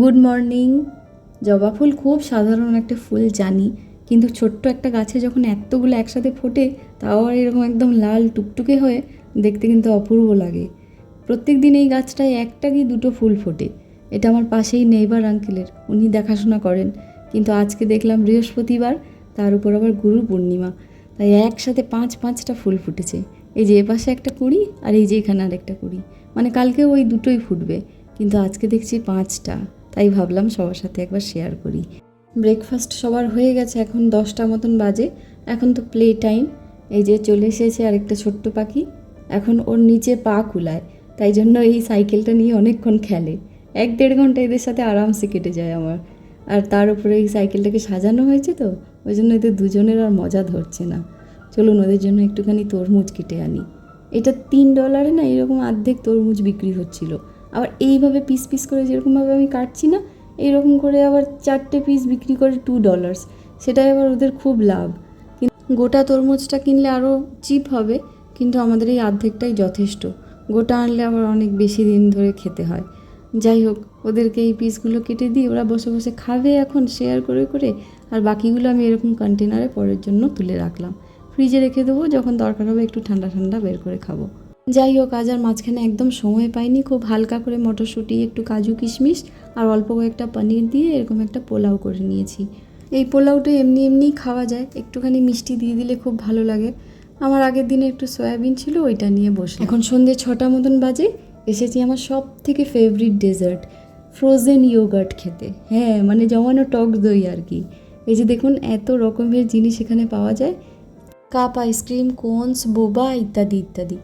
Good morning জবা ফুল খুব সাধারণ একটা ফুল, জানি। কিন্তু ছোট্ট একটা গাছে যখন এতগুলো একসাথে ফোটে, তাও আর এরকম একদম লাল টুকটুকে হয়ে দেখতে কিন্তু অপূর্ব লাগে। প্রত্যেক দিন এই গাছটায় একটা কি দুটো ফুল ফোটে। এটা আমার পাশেই নেইবার আঙ্কেলের উনি দেখাশোনা করেন। কিন্তু আজকে দেখলাম বৃহস্পতিবার, তার উপর আবার গুরু পূর্ণিমা তাই একসাথে পাঁচ পাঁচটা ফুল ফুটেছে। এই যে এপাশে একটা কুড়ি আর এই যে এখানে আর একটা কুড়ি। মানে কালকে ওই দুটোই ফুটবে, কিন্তু আজকে দেখছি পাঁচটা। তাই ভাবলাম সবার সাথে একবার শেয়ার করি। ব্রেকফাস্ট সবার হয়ে গেছে, এখন দশটা মতন বাজে। এখন তো প্লে টাইম এই যে চলে এসেছে আরেকটা ছোট্ট পাখি। এখন ওর নিচে পা কুলায়। তাই জন্য এই সাইকেলটা নিয়ে অনেকক্ষণ খেলে। এক দেড় ঘণ্টা এদের সাথে আরামসে কেটে যায় আমার। আর তার উপরে এই সাইকেলটাকে সাজানো হয়েছে তো, ওই জন্য এদের দুজনের আর মজা ধরছে না। চলুন ওদের জন্য একটুখানি তরমুজ কেটে আনি। এটা তিন ডলারে না এরকম অর্ধেক তরমুজ বিক্রি হচ্ছিল। আবার এইভাবে পিস পিস করে যেরকমভাবে আমি কাটছি না এইরকম করে আবার চারটে পিস বিক্রি করে টু ডলার্স সেটাই আবার ওদের খুব লাভ। কিন্তু গোটা তরমুজটা কিনলে আরও চিপ হবে, কিন্তু আমাদের এই অর্ধেকটাই যথেষ্ট। গোটা আনলে আবার অনেক বেশি দিন ধরে খেতে হয়। যাই হোক ওদেরকে এই পিসগুলো কেটে দিই ওরা বসে বসে খাবে এখন শেয়ার করে করে, আর বাকিগুলো আমি এরকম কন্টেনারে পরের জন্য তুলে রাখলাম। ফ্রিজে রেখে দেবো, যখন দরকার হবে একটু ঠান্ডা ঠান্ডা বের করে খাব। যাই হোক, আজ আর মাঝখানে একদম সময় পাইনি, খুব হালকা করে মটরশুঁটি, একটু কাজু কিশমিশ, আর অল্প কয়েকটা পনির দিয়ে এরকম একটা পোলাও করে নিয়েছি। এই পোলাওটা এমনি এমনিই খাওয়া যায়, একটুখানি মিষ্টি দিয়ে দিলে খুব ভালো লাগে। আমার আগের দিনে একটু সয়াবিন ছিল, ওইটা নিয়ে বসে এখন সন্ধ্যে ছটা মতন বাজে, এসেছি আমার সব থেকে ফেভারিট ডেজার্ট ফ্রোজেন ইয়োগার্ট খেতে। হ্যাঁ মানে জমানো টক দই আর কি। এই যে দেখুন, এত রকমের জিনিস এখানে পাওয়া যায়। কাপ আইসক্রিম কোনস বোবা ইত্যাদি ইত্যাদি।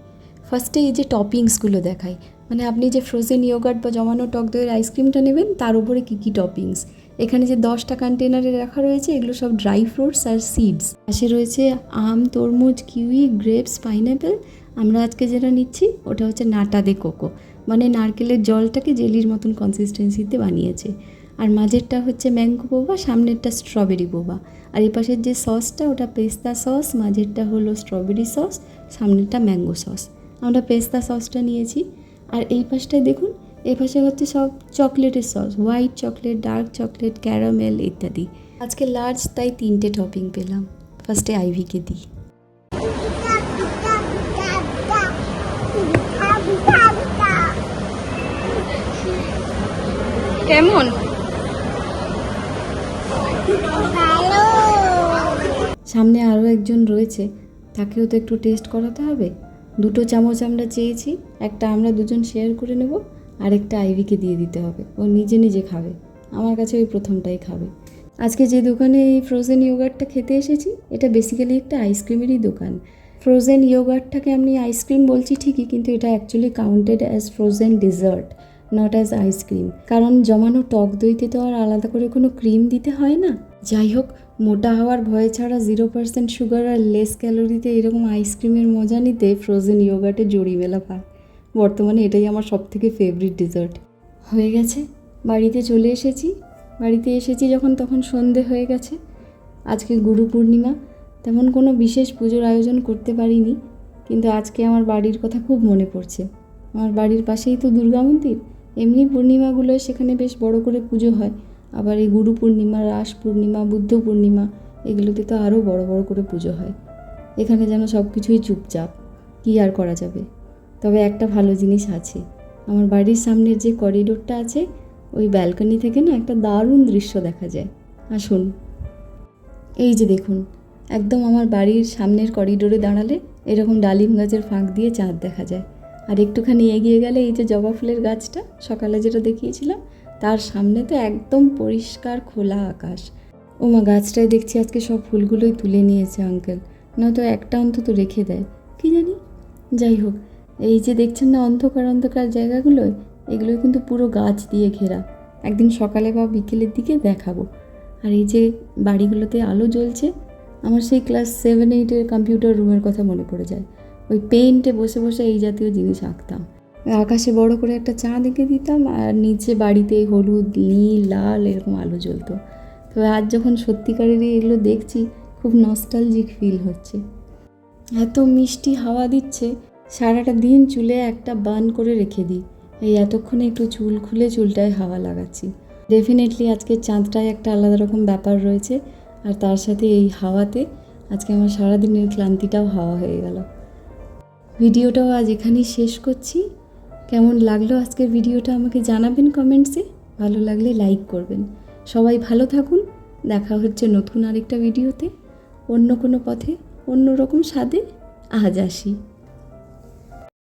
ফার্স্টে এই যে টপিংসগুলো দেখায় মানে আপনি যে ফ্রোজেন ইয়োগার্ট বা জমানো টক দইয়ের আইসক্রিমটা নেবেন, তার উপরে কী কী টপিংস এখানে যে দশটা কন্টেনারে রাখা রয়েছে, এগুলো সব ড্রাই ফ্রুটস আর সিডস পাশে রয়েছে আম, তরমুজ কিউই গ্রেপস পাইনঅ্যাপেল আমরা আজকে যেটা নিচ্ছি, ওটা হচ্ছে নাটা দে কোকো। মানে নারকেলের জলটাকে জেলির মতন কনসিস্টেন্সিতে বানিয়েছে। আর মাঝেরটা হচ্ছে ম্যাঙ্গো বোবা সামনেরটা স্ট্রবেরি বোবা আর এই পাশের যে সসটা ওটা পেস্তা সস মাঝেরটা হলো স্ট্রবেরি সস সামনেরটা ম্যাঙ্গো সস আমরা পেস্তা সসটা নিয়েছি। আর এই পাশটায় দেখুন, এই পাশে হচ্ছে সব চকলেটের sauce white chocolate dark chocolate caramel ইত্যাদি। আজকে লার্জ তাই তিনটে টপিং পেলাম। ফার্স্টে আইভিকে দিই। কেমন? সামনে আরও একজন রয়েছে তাকেও তো একটু টেস্ট করাতে হবে। দুটো চামচ আমরা চেয়েছি একটা আমরা দুজন শেয়ার করে নেব আরেকটা আইভিকে দিয়ে দিতে হবে। ও নিজে নিজে খাবে আমার কাছে ওই প্রথমটাই খাবে। আজকে যে দোকানে এই ফ্রোজেন ইয়োগার্টটা খেতে এসেছি এটা বেসিক্যালি একটা আইসক্রিমেরই দোকান। ফ্রোজেন ইয়োগার্টটাকে আমি আইসক্রিম বলছি ঠিকই কিন্তু এটা actually counted as frozen dessert not as ice cream কারণ জমানো টক দইতে তো আর আলাদা করে কোনো ক্রিম দিতে হয় না। যাই হোক, মোটা হওয়ার ভয় ছাড়া জিরো পার্সেন্ট সুগার আর লেস ক্যালোরিতে এরকম আইসক্রিমের মজা নিতে ফ্রোজেন ইয়োগার্টে জড়ি মেলা পায় বর্তমানে এটাই আমার সবথেকে ফেভারিট ডেজার্ট হয়ে গেছে, বাড়িতে চলে এসেছি। বাড়িতে এসেছি যখন তখন সন্ধে হয়ে গেছে। আজকে গুরু পূর্ণিমা, তেমন কোনো বিশেষ পুজোর আয়োজন করতে পারিনি। কিন্তু আজকে আমার বাড়ির কথা খুব মনে পড়ছে। আমার বাড়ির পাশেই তো দুর্গা মন্দির। এমনি পূর্ণিমাগুলোয় সেখানে বেশ বড় করে পুজো হয়। আবার এই গুরু পূর্ণিমা, রাস পূর্ণিমা, বুদ্ধ পূর্ণিমা এগুলোতে তো আরও বড় বড় করে পুজো হয়। এখানে যেন সব কিছুই চুপচাপ, কী আর করা যাবে? তবে একটা ভালো জিনিস আছে। আমার বাড়ির সামনের যে করিডোরটা আছে, ওই ব্যালকনি থেকে না একটা দারুণ দৃশ্য দেখা যায়। আসুন এই যে দেখুন, একদম আমার বাড়ির সামনের করিডোরে দাঁড়ালে এরকম ডালিম গাছের ফাঁক দিয়ে চাঁদ দেখা যায়। আর একটুখানি এগিয়ে গেলে এই যে জবা ফুলের গাছটা সকালে যেটা দেখিয়েছিলাম, তার সামনে তো একদম পরিষ্কার খোলা আকাশ। ওমা, গাছটায় দেখছি আজকে সব ফুলগুলোই তুলে নিয়েছে আঙ্কেল নয়তো একটা অন্তত রেখে দেয়। কি জানি? যাই হোক, এই যে দেখছেন না অন্ধকার অন্ধকার জায়গাগুলোয় এগুলো কিন্তু পুরো গাছ দিয়ে ঘেরা। একদিন সকালে বা বিকেলের দিকে দেখাবো। আর এই যে বাড়িগুলোতে আলো জ্বলছে, আমার সেই ক্লাস সেভেন এইটের কম্পিউটার রুমের কথা মনে পড়ে যায়। ওই পেইন্টে বসে বসে এই জাতীয় জিনিস আঁকতাম। আকাশে বড় করে একটা চাঁদ এঁকে দিতাম আর নিচে বাড়িতে হলুদ, নীল, লাল এরকম আলো জ্বলতো। তবে আজ যখন সত্যিকারেরই এগুলো দেখছি, খুব নস্টালজিক ফিল হচ্ছে। এত মিষ্টি হাওয়া দিচ্ছে, সারাটা দিন চুলে একটা বান করে রেখে দিই। এই এতক্ষণে একটু চুল খুলে চুলটায় হাওয়া লাগাচ্ছি। ডেফিনেটলি আজকে চাঁদটায় একটা আলাদা রকম ব্যাপার রয়েছে, আর তার সাথে এই হাওয়াতে আজকে আমার সারাদিনের ক্লান্তিটাও হাওয়া হয়ে গেল। ভিডিওটাও আজ এখানেই শেষ করছি। কেমন লাগল আজকের ভিডিওটা আমাকে জানাবেন কমেন্টসে। ভালো লাগলে লাইক করবেন। সবাই ভালো থাকুন। দেখা হচ্ছে নতুন আরেকটা ভিডিওতে। অন্য কোনো পথে অন্য রকম স্বাদে আজ আসি।